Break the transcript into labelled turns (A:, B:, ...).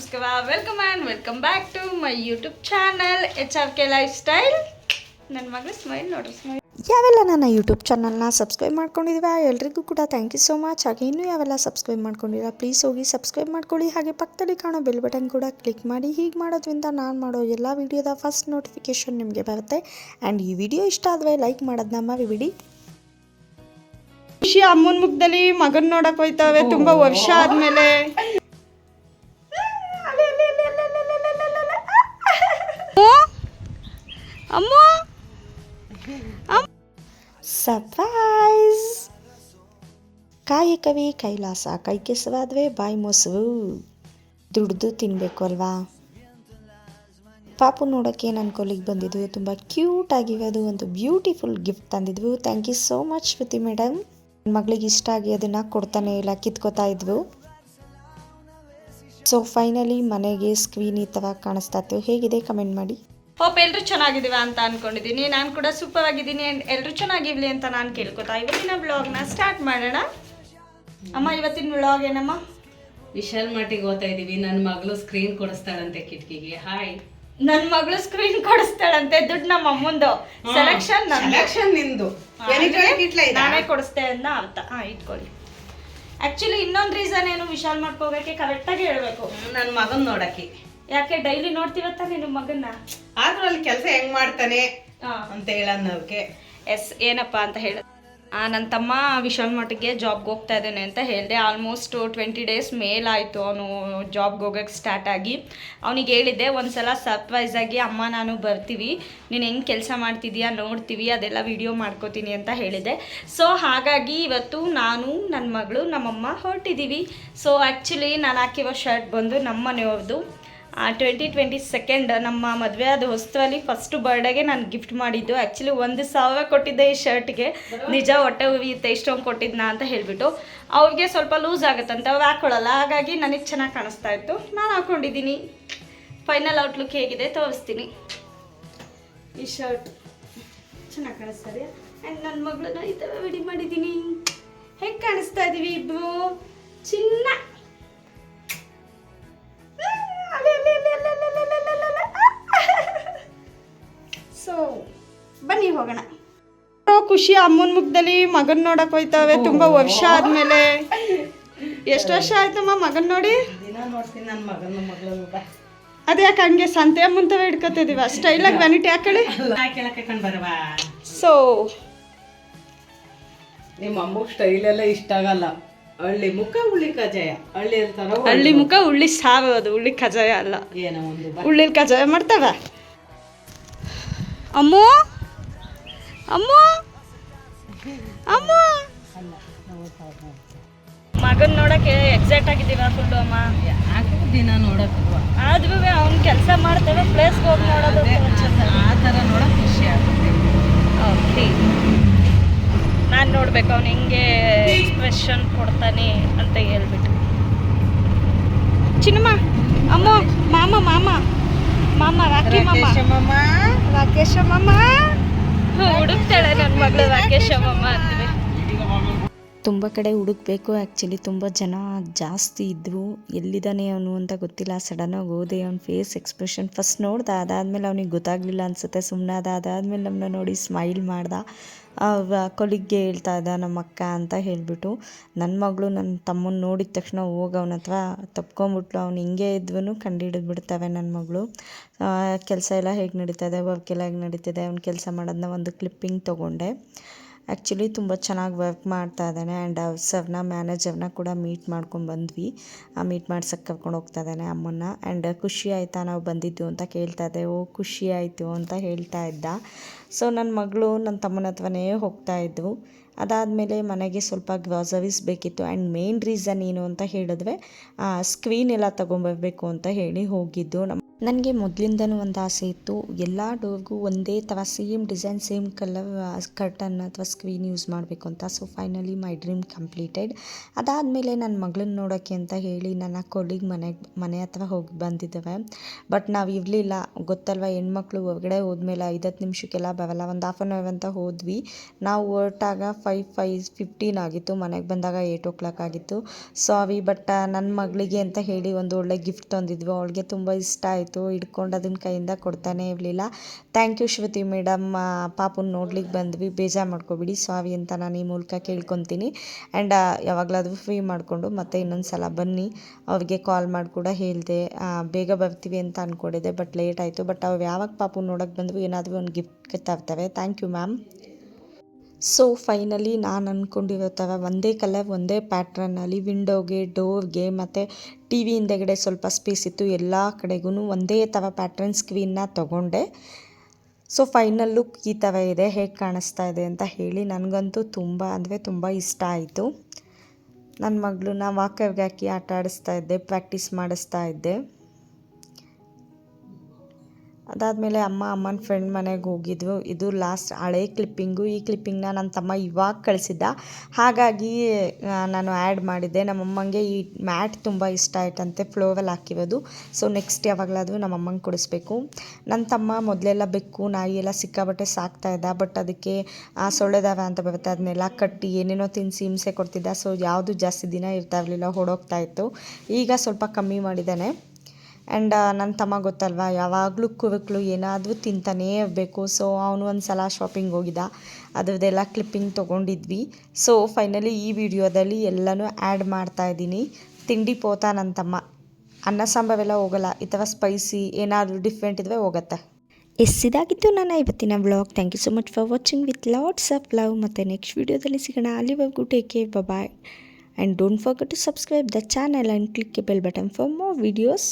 A: ನಮಸ್ಕಾರ welcome and welcome back to my YouTube channel H R K lifestyle ನನ್ನ ಮಗಳು smile ನೋಡ್ರಿ smile
B: ಯಾವೆಲ್ಲ ನನ್ನ ಯೂಟ್ಯೂಬ್ ಚಾನಲ್ನ ಸಬ್ಸ್ಕ್ರೈಬ್ ಮಾಡ್ಕೊಂಡಿದ್ದೀವಿ ಎಲ್ರಿಗೂ ಕೂಡ ಥ್ಯಾಂಕ್ ಯು ಸೋ ಮಚ್ ಹಾಗೆ ಇನ್ನೂ ಯಾವೆಲ್ಲ ಸಬ್ಸ್ಕ್ರೈಬ್ ಮಾಡ್ಕೊಂಡಿಲ್ಲ ಪ್ಲೀಸ್ ಹೋಗಿ ಸಬ್ಸ್ಕ್ರೈಬ್ ಮಾಡ್ಕೊಳ್ಳಿ. ಹಾಗೆ ಪಕ್ಕದಲ್ಲಿ ಕಾಣೋ ಬೆಲ್ ಬಟನ್ ಕೂಡ ಕ್ಲಿಕ್ ಮಾಡಿ. ಹೀಗೆ ಮಾಡೋದ್ರಿಂದ ನಾನು ಮಾಡೋ ಎಲ್ಲ ವಿಡಿಯೋದ ಫಸ್ಟ್ ನೋಟಿಫಿಕೇಷನ್ ನಿಮಗೆ ಬರುತ್ತೆ. ಆ್ಯಂಡ್ ಈ ವಿಡಿಯೋ ಇಷ್ಟ ಆದರೆ ಲೈಕ್ ಮಾಡೋದನ್ನ ಮರಿಬಿಡಿ.
A: ಖುಷಿ ಅಮ್ಮನ ಮುಖದಲ್ಲಿ ಮಗನ ನೋಡೋಕೆ ಹೋಯ್ತವೆ. ತುಂಬ ವರ್ಷ ಆದ್ಮೇಲೆ.
B: ಸರ್ಪ್ರೈಸ್ ಕವಿ ಕೈಲಾಸ ಕೈ ಕೆಸವಾದ್ವೇ ಬಾಯಿ ಮೊಸರು. ದುಡ್ದು ತಿನ್ನಬೇಕು ಅಲ್ವಾ? ಪಾಪು ನೋಡೋಕ್ಕೆ ನನ್ನ ಕೊಲಿಗೆ ಬಂದಿದ್ವು. ತುಂಬ ಕ್ಯೂಟ್ ಆಗಿವೆ. ಅದು ಒಂದು beautiful gift ತಂದಿದ್ವು. Thank you so much Shruti madam ನನ್ನ ಮಗಳಿಗೆ ಇಷ್ಟ ಆಗಿ ಅದನ್ನು ಕೊಡ್ತಾನೆ ಇಲ್ಲ, ಕಿತ್ಕೋತಾ ಇದ್ವು. ಸೊ ಫೈನಲಿ ಮನೆಗೆ ಸ್ಕ್ರೀನ್ ಈ ಥರ ಕಾಣಿಸ್ತಾ ಇತ್ತು. ಹೇಗಿದೆ? ಕಮೆಂಟ್ ಮಾಡಿ.
A: ಹೋಪ್ ಎಲ್ಲರೂ ಚೆನ್ನಾಗಿದ್ದೀವ ಅಂತ ಅನ್ಕೊಂಡಿದ್ದೀನಿ. ನಾನು ಕೂಡ ಸೂಪರ್ ಆಗಿದ್ದೀನಿ. ಎಲ್ಲರೂ ಚೆನ್ನಾಗಿರ್ಲಿ ಅಂತ ನಾನು ಕೇಳ್ಕೊತಾ ಇವತ್ತಿನ ಬ್ಲಾಗ್ನ ಸ್ಟಾರ್ಟ್ ಮಾಡೋಣ. ಅಮ್ಮ ಇವತ್ತಿನ ಬ್ಲಾಗ್ ಏನಮ್ಮ?
C: ವಿಶಾಲ್ ಮಟ್ಟಿಗೆ ಓದ್ತಾ ಇದೀವಿ ನನ್ನ ಮಗಳು ಸ್ಕ್ರೀನ್ ಕೊಡಿಸ್ತಾಳಂತೆ ಕಿಟಕಿಗೆ. ಹಾಯ್
A: ನನ್ನ ಮಗಳು ಸ್ಕ್ರೀನ್ ಕೊಡಿಸ್ತಾಳಂತೆ. ದುಡ್ಡು ನಮ್ಮ ಅಮ್ಮಂದು. ಸೆಲೆಕ್ಷನ್
C: ಸೆಲೆಕ್ಷನ್ ನಿಂದು.
A: ನಾನೇ ಕೊಡಿಸ್ತೆ ಅಂತ ಅರ್ಥ. ಹಾ ಇಟ್ಕೊಳ್ಳಿ. ಆಕ್ಚುಲಿ ಇನ್ನೊಂದು ರೀಸನ್ ಏನು ವಿಶಾಲ್ ಮಾಡ್ಕೋಬೇಕೆ ಕರೆಕ್ಟಾಗಿ ಹೇಳ್ಬೇಕು.
C: ನನ್ನ ಮಗನ್ ನೋಡಕ್ಕೆ.
A: ಯಾಕೆ ಡೈಲಿ ನೋಡ್ತೀವತ್ತ ನಿನ್ನ ಮಗನ್ನ?
C: ಆದ್ರೂ ಅಲ್ಲಿ ಕೆಲಸ ಹೆಂಗ್ ಮಾಡ್ತಾನೆ ಅಂತ ಹೇಳನ್ನೋಕೆ.
A: ಎಸ್ ಏನಪ್ಪ ಅಂತ ಹೇಳ ನನ್ನ ತಮ್ಮ ವಿಶಾಲ್ ಮಠಕ್ಕೆ ಜಾಬ್ಗೆ ಹೋಗ್ತಾ ಇದ್ದಾನೆ ಅಂತ ಹೇಳಿದೆ. ಆಲ್ಮೋಸ್ಟ್ ಟ್ವೆಂಟಿ ಡೇಸ್ ಮೇಲಾಯಿತು ಅವನು ಜಾಬ್ಗೆ ಹೋಗೋಕ್ಕೆ ಸ್ಟಾರ್ಟ್ ಆಗಿ. ಅವನಿಗೆ ಹೇಳಿದ್ದೆ ಒಂದು ಸಲ ಸರ್ಪ್ರೈಸ್ ಆಗಿ ಅಮ್ಮ ನಾನು ಬರ್ತೀವಿ. ನೀನು ಹೆಂಗೆ ಕೆಲಸ ಮಾಡ್ತಿದ್ದೀಯಾ ನೋಡ್ತೀವಿ. ಅದೆಲ್ಲ ವಿಡಿಯೋ ಮಾಡ್ಕೋತೀನಿ ಅಂತ ಹೇಳಿದೆ ಸೊ ಹಾಗಾಗಿ ಇವತ್ತು ನಾನು ನನ್ನ ಮಗಳು ನಮ್ಮಮ್ಮ ಹೊರಟಿದ್ದೀವಿ ಸೊ ಆ್ಯಕ್ಚುಲಿ ನಾನು ಹಾಕಿರೋ ಶರ್ಟ್ ಬಂದು ನಮ್ಮ ಮನೆಯವ್ರದ್ದು ಟ್ವೆಂಟಿ ಟ್ವೆಂಟಿ ಸೆಕೆಂಡ್ ನಮ್ಮ ಮದುವೆ ಆದ ಹೊಸ್ತುವಲ್ಲಿ ಫಸ್ಟ್ ಬರ್ಡೇಗೆ ನಾನು ಗಿಫ್ಟ್ ಮಾಡಿದ್ದು. ಆ್ಯಕ್ಚುಲಿ ಒಂದು ಸಾವಿರ ಕೊಟ್ಟಿದ್ದೆ ಈ ಶರ್ಟ್ಗೆ ನಿಜ ಹೊಟ್ಟೆ ಉರಿಯುತ್ತೆ, ಇಷ್ಟೊಂದು ಕೊಟ್ಟಿದ್ನಾ ಅಂತ ಹೇಳಿಬಿಟ್ಟು. ಅವ್ರಿಗೆ ಸ್ವಲ್ಪ ಲೂಸ್ ಆಗುತ್ತಂತ ಅವ್ರು ಹಾಕೊಳ್ಳಲ್ಲ. ಹಾಗಾಗಿ ನನಗೆ ಚೆನ್ನಾಗಿ ಕಾಣಿಸ್ತಾ ಇತ್ತು. ನಾನು ಹಾಕೊಂಡಿದ್ದೀನಿ. ಫೈನಲ್ ಔಟ್ಲುಕ್ ಹೇಗಿದೆ ತೋರಿಸ್ತೀನಿ. ಈ ಶರ್ಟ್ ಚೆನ್ನಾಗಿ ಕಾಣಿಸ್ತಾ ಇದೆಯಾ? ಆ್ಯಂಡ್ ನನ್ನ ಮಗಳನ್ನ ಈ ರೆಡಿ ಮಾಡಿದ್ದೀನಿ. ಹೇಗೆ ಕಾಣಿಸ್ತಾ ಇದ್ದೀವಿ ಇಬ್ಬರು ಚಿನ್ನ. ಖುಷಿ ಅಮ್ಮನ ಮುಖದಲ್ಲಿ ಮಗನ್ ನೋಡಕ್ ಹೋಯ್ತಾವೆ ತುಂಬಾ ವರ್ಷ ಆದ್ಮೇಲೆ. ಎಷ್ಟು ವರ್ಷ ಆಯ್ತಮ್ಮ ಮಗನ್ ನೋಡಿ? ಅದೇ ಯಾಕೆ ಹಂಗೆ ಸಂತೆ ಮುಂತವೆ ಹಿಡ್ಕೊತಿದೀವ? ಸ್ಟೈಲಾಗಿ ವ್ಯಾನಿಟಿ
C: ಹಾಕಳಿ
A: ಸೊ
C: ನಿಮ್ಮ ಅಮ್ಮ ಸ್ಟೈಲ್ ಎಲ್ಲ ಇಷ್ಟ ಆಗಲ್ಲ. ಹಳ್ಳಿ ಮುಖ ಉಳ್ಳಿ ಕಜಾಯ ಹಳ್ಳಿ ಅಂತಾರ
A: ಹಳ್ಳಿ ಮುಖ. ಉಳ್ಳಿ ಸಾವು ಅದು ಉಳ್ಳಿ ಕಜಾಯ ಅಲ್ಲ.
C: ಏನೋ ಒಂದು
A: ಕಜಾಯ ಮಾಡ್ತಾವ? ಅಮ್ಮ? ಅಮ್ಮು? ಅಮ್ಮು. ಮಗನ್ ನೋಡಕ್ಕೆ ಎಕ್ಸೈಟ್ ಆಗಿದ್ದೀವ ಫುಲ್ಲು ಅಮ್ಮ?
C: ಯಾಕೂ ದಿನ ನೋಡಕ್
A: ಆದ್ರೂ ಅವ್ನ ಕೆಲಸ ಮಾಡ್ತೇವೆ ಪ್ಲೇಸ್ಗೆ ಹೋಗಿ ನೋಡೋದು
C: ಆ ಥರ ನೋಡಕ್ ಖುಷಿ ಆಗುತ್ತೆ.
A: ಓಕೆ ನಾನು ನೋಡ್ಬೇಕು ಅವ್ನು ಹೆಂಗೆ ಎಕ್ಸ್ಪ್ರೆಷನ್ ಕೊಡ್ತಾನೆ ಅಂತ ಹೇಳ್ಬಿಟ್ಟು. ಚಿನ್ನಮ್ಮ ಅಮ್ಮ ಮಾಮ ಮಾಮ. ಮಾಮ ರಾಕಿ ಮಾಮ. ರಾಕೇಶ ಮಾಮ. ಹುಡುಕ್ತಾಳೆ ನನ್ನ ಮಗಳು ರಾಕೇಶ ಮಾಮ ಅಂತೀವಿ
B: ತುಂಬ ಕಡೆ ಹುಡುಕ್ಬೇಕು. ಆ್ಯಕ್ಚುಲಿ ತುಂಬ ಜನ ಜಾಸ್ತಿ ಇದ್ವು. ಎಲ್ಲಿದ್ದಾನೆ ಅವನು ಅಂತ ಗೊತ್ತಿಲ್ಲ. ಸಡನ್ನಾಗಿ ಹೋದೆ. ಅವ್ನ ಫೇಸ್ ಎಕ್ಸ್ಪ್ರೆಷನ್ ಫಸ್ಟ್ ನೋಡ್ದ. ಅದಾದಮೇಲೆ ಅವ್ನಿಗೆ ಗೊತ್ತಾಗಲಿಲ್ಲ ಅನಿಸುತ್ತೆ. ಸುಮ್ಮನೆ ಅದಾದಮೇಲೆ ನಮ್ಮನ್ನ ನೋಡಿ ಸ್ಮೈಲ್ ಮಾಡ್ದ. ಕೊಲಿಗ್ಗೆ ಹೇಳ್ತಾ ಇದ್ದ, ನಮ್ಮ ಅಕ್ಕ ಅಂತ ಹೇಳಿಬಿಟ್ಟು ನನ್ನ ಮಗಳು ನನ್ನ ತಮ್ಮನ ನೋಡಿದ ತಕ್ಷಣ ಹೋಗಿ ಅವನ ಹತ್ರ ತಪ್ಕೊಂಬಿಟ್ಲು. ಅವ್ನು ಹಿಂಗೆ ಕಂಡು ಬಿಡ್ತವೆ ನನ್ನ ಮಗಳು. ಕೆಲಸ ಎಲ್ಲ ಹೇಗೆ ನಡೀತದೆ ವರ್ಕ್ ಎಲ್ಲ ಹೇಗೆ ನಡೀತಿದೆ? ಅವ್ನು ಕೆಲಸ ಮಾಡೋದನ್ನ ಒಂದು ಕ್ಲಿಪ್ಪಿಂಗ್ ತೊಗೊಂಡೆ. ಆ್ಯಕ್ಚುಲಿ ತುಂಬ ಚೆನ್ನಾಗಿ ವರ್ಕ್ ಮಾಡ್ತಾ ಇದ್ದಾನೆ ಆ್ಯಂಡ್ ಸರ್ನ ಮ್ಯಾನೇಜರ್ನ ಕೂಡ ಮೀಟ್ ಮಾಡ್ಕೊಂಡು ಬಂದ್ವಿ. ಆ ಮೀಟ್ ಮಾಡ್ಸಕ್ಕೆ ಕರ್ಕೊಂಡು ಹೋಗ್ತಾ ಇದ್ದಾನೆ ಅಮ್ಮನ್ನ ಆ್ಯಂಡ್ ಖುಷಿ ಆಯಿತಾ ನಾವು ಬಂದಿದ್ದು ಅಂತ ಕೇಳ್ತಾ ಇದ್ದೆ. ಓ, ಖುಷಿ ಆಯಿತು ಅಂತ ಹೇಳ್ತಾ ಇದ್ದ. ಸೊ ನನ್ನ ಮಗಳು ನನ್ನ ತಮ್ಮನ ಹತ್ರನೇ ಹೋಗ್ತಾ ಇದ್ವು. ಅದಾದಮೇಲೆ ಮನೆಗೆ ಸ್ವಲ್ಪ ಗ್ರಾಸರೀಸ್ ಬೇಕಿತ್ತು ಆ್ಯಂಡ್ ಮೇನ್ ರೀಸನ್ ಏನು ಅಂತ ಹೇಳಿದ್ರೆ ಸ್ಕ್ರೀನ್ ಎಲ್ಲ ತೊಗೊಂಬರ್ಬೇಕು ಅಂತ ಹೇಳಿ ಹೋಗಿದ್ದು. ನಮ್ಮ ನನಗೆ ಮೊದಲಿಂದನೂ ಒಂದು ಆಸೆ ಇತ್ತು. ಎಲ್ಲ ಡೋರ್ಗೂ ಒಂದೇ ಥರ same design, same colour curtain ಅಥವಾ ಸ್ಕ್ರೀನ್ ಯೂಸ್ ಮಾಡಬೇಕು ಅಂತ. So finally my dream completed ಅದಾದಮೇಲೆ ನನ್ನ ಮಗಳನ್ನ ನೋಡೋಕ್ಕೆ ಅಂತ ಹೇಳಿ ನನ್ನ ಕೊಳ್ಳಿಗೆ ಮನೆಗೆ, ಮನೆ ಹತ್ರ ಹೋಗಿ ಬಂದಿದ್ದಾವೆ. ಬಟ್ ನಾವು ಇರಲಿಲ್ಲ. ಗೊತ್ತಲ್ವ, ಹೆಣ್ಮಕ್ಳು ಹೊರಗಡೆ ಹೋದ್ಮೇಲೆ ಐದತ್ತು ನಿಮಿಷಕ್ಕೆಲ್ಲ ಬರಲ್ಲ. ಒಂದು ಹಾಫ್ ಆನ್ ಅವರ್ ಅಂತ ಹೋದ್ವಿ. ನಾವು ಹೊರಟಾಗ ಫೈವ್ ಫೈವ್ ಫಿಫ್ಟೀನ್ ಆಗಿತ್ತು. ಮನೆಗೆ ಬಂದಾಗ ಏಯ್ಟ್ ಓ ಕ್ಲಾಕ್ ಆಗಿತ್ತು ಸಾರಿ ಬಟ್ ನನ್ನ ಮಗಳಿಗೆ ಅಂತ ಹೇಳಿ ಒಂದು ಒಳ್ಳೆ ಗಿಫ್ಟ್ ತಂದಿದ್ವಿ. ಅವಳಿಗೆ ತುಂಬ ಇಷ್ಟ ಆಯಿತು. ಹಿಡ್ಕೊಂಡು ಅದನ್ನ ಕೈಯಿಂದ ಕೊಡ್ತಾನೆ ಇರಲಿಲ್ಲ. Thank you Shruti madam. ಪಾಪುನ ನೋಡ್ಲಿಕ್ಕೆ ಬಂದ್ವಿ. ಬೇಜಾರು ಮಾಡ್ಕೊಬಿಡಿ, ಸ್ವಾವಿ ಅಂತ ನಾನು ಈ ಮೂಲಕ ಕೇಳ್ಕೊತೀನಿ. ಆ್ಯಂಡ್ ಯಾವಾಗಲಾದ್ರೂ ಫ್ರೀ ಮಾಡಿಕೊಂಡು ಮತ್ತೆ ಇನ್ನೊಂದು ಸಲ ಬನ್ನಿ. ಅವ್ರಿಗೆ ಕಾಲ್ ಮಾಡಿ ಕೂಡ ಹೇಳಿದೆ. ಬೇಗ ಬರ್ತೀವಿ ಅಂತ ಅಂದ್ಕೊಂಡಿದ್ದೆ ಬಟ್ ಲೇಟ್ ಆಯಿತು. ಬಟ್ ಅವ್ರು ಯಾವಾಗ ಪಾಪು ನೋಡೋಕ್ಕೆ ಬಂದ್ವಿ ಏನಾದರೂ ಒಂದು gift ತರ್ತವೆ. Thank you ma'am so finally ನಾನು ಅಂದ್ಕೊಂಡಿರೋ ಥರ ಒಂದೇ ಕಲರ್ ಒಂದೇ ಪ್ಯಾಟ್ರನ್ನಲ್ಲಿ ವಿಂಡೋಗೆ ಡೋರ್ಗೆ ಮತ್ತು ಟಿ ವಿ ಹಿಂದೆಗಡೆ ಸ್ವಲ್ಪ ಸ್ಪೇಸ್ ಇತ್ತು. ಎಲ್ಲ ಕಡೆಗೂ ಒಂದೇ ಥರ ಪ್ಯಾಟ್ರನ್ ಸ್ಕ್ರೀನ್ನ ತೊಗೊಂಡೆ. ಸೊ ಫೈನಲ್ ಲುಕ್ ಈ ಥರ ಇದೆ. ಹೇಗೆ ಕಾಣಿಸ್ತಾ ಇದೆ ಅಂತ ಹೇಳಿ ನನಗಂತೂ ತುಂಬ, ಅಂದರೆ ತುಂಬ ಇಷ್ಟ ಆಯಿತು. ನನ್ನ ಮಗಳನ್ನ ವಾಕರ್ಗೆ ಹಾಕಿ ಆಟ ಆಡಿಸ್ತಾ ಇದ್ದೆ ಪ್ರಾಕ್ಟೀಸ್ ಮಾಡಿಸ್ತಾ ಇದ್ದೆ. ಅದಾದಮೇಲೆ ಅಮ್ಮ ಅಮ್ಮನ ಫ್ರೆಂಡ್ ಮನೆಗೆ ಹೋಗಿದ್ವು. ಇದು ಲಾಸ್ಟ್ ಹಳೆ ಕ್ಲಿಪ್ಪಿಂಗು ಈ ಕ್ಲಿಪ್ಪಿಂಗ್ನ ನನ್ನ ತಮ್ಮ ಇವಾಗ ಕಳಿಸಿದ್ದ. ಹಾಗಾಗಿ ನಾನು ಆ್ಯಡ್ ಮಾಡಿದ್ದೆ. ನಮ್ಮಮ್ಮಂಗೆ ಈ ಮ್ಯಾಟ್ ತುಂಬ ಇಷ್ಟ ಆಯ್ತಂತೆ. ಫ್ಲೋವೆಲ್ಲ ಹಾಕಿರೋದು. ಸೊ ನೆಕ್ಸ್ಟ್ ಯಾವಾಗಲಾದರೂ ನಮ್ಮಮ್ಮಂಗೆ ಕೊಡಿಸ್ಬೇಕು. ನನ್ನ ತಮ್ಮ ಮೊದಲೆಲ್ಲ ಬೆಕ್ಕು ನಾಯಿ ಎಲ್ಲ ಸಿಕ್ಕಾಬಟ್ಟೆ ಸಾಕ್ತಾ ಬಟ್ ಅದಕ್ಕೆ ಆ, ಸೊಳ್ಳೆದಾವೆ ಅಂತ ಬರುತ್ತೆ. ಅದನ್ನೆಲ್ಲ ಕಟ್ಟಿ ಏನೇನೋ ತಿನ್ನಿಸಿ ಹಿಂಸೆ ಕೊಡ್ತಿದ್ದ. ಸೊ ಯಾವುದು ಜಾಸ್ತಿ ದಿನ ಇರ್ತಾ ಇರಲಿಲ್ಲ ಹೊಡೋಗ್ತಾ ಇತ್ತು. ಈಗ ಸ್ವಲ್ಪ ಕಮ್ಮಿ ಮಾಡಿದ್ದಾನೆ. ಆ್ಯಂಡ್ ನನ್ನ ತಮ್ಮ ಗೊತ್ತಲ್ವಾ? ಯಾವಾಗಲೂ ಕುರುಕ್ಲು ಏನಾದರೂ ತಿಂತಾನೇ ಇರಬೇಕು. ಸೊ ಅವನು ಒಂದು ಸಲ ಶಾಪಿಂಗ್ ಹೋಗಿದ್ದ. ಅದರದ್ದೆಲ್ಲ ಕ್ಲಿಪ್ಪಿಂಗ್ ತೊಗೊಂಡಿದ್ವಿ. ಸೊ ಫೈನಲಿ ಈ ವಿಡಿಯೋದಲ್ಲಿ ಎಲ್ಲನೂ ಆ್ಯಡ್ ಮಾಡ್ತಾ ಇದ್ದೀನಿ. ತಿಂಡಿ ಪೋತ ನನ್ನ ತಮ್ಮ. ಅನ್ನ ಸಾಂಬಾರೆಲ್ಲ ಹೋಗಲ್ಲ. ಈ ಥರ ಸ್ಪೈಸಿ ಏನಾದರೂ ಡಿಫ್ರೆಂಟ್ ಇದ್ದರೆ ಹೋಗುತ್ತೆ.
D: ಎಸ್, ಇದಾಗಿತ್ತು ನನ್ನ ಇವತ್ತಿನ blog thank you so much for watching with lots of love ಮತ್ತು ನೆಕ್ಸ್ಟ್ ವೀಡಿಯೋದಲ್ಲಿ ಸಿಗೋಣ. ಅಲ್ಲಿವರೆಗೂ take care bye and don't forget to subscribe the channel and click bell button for more videos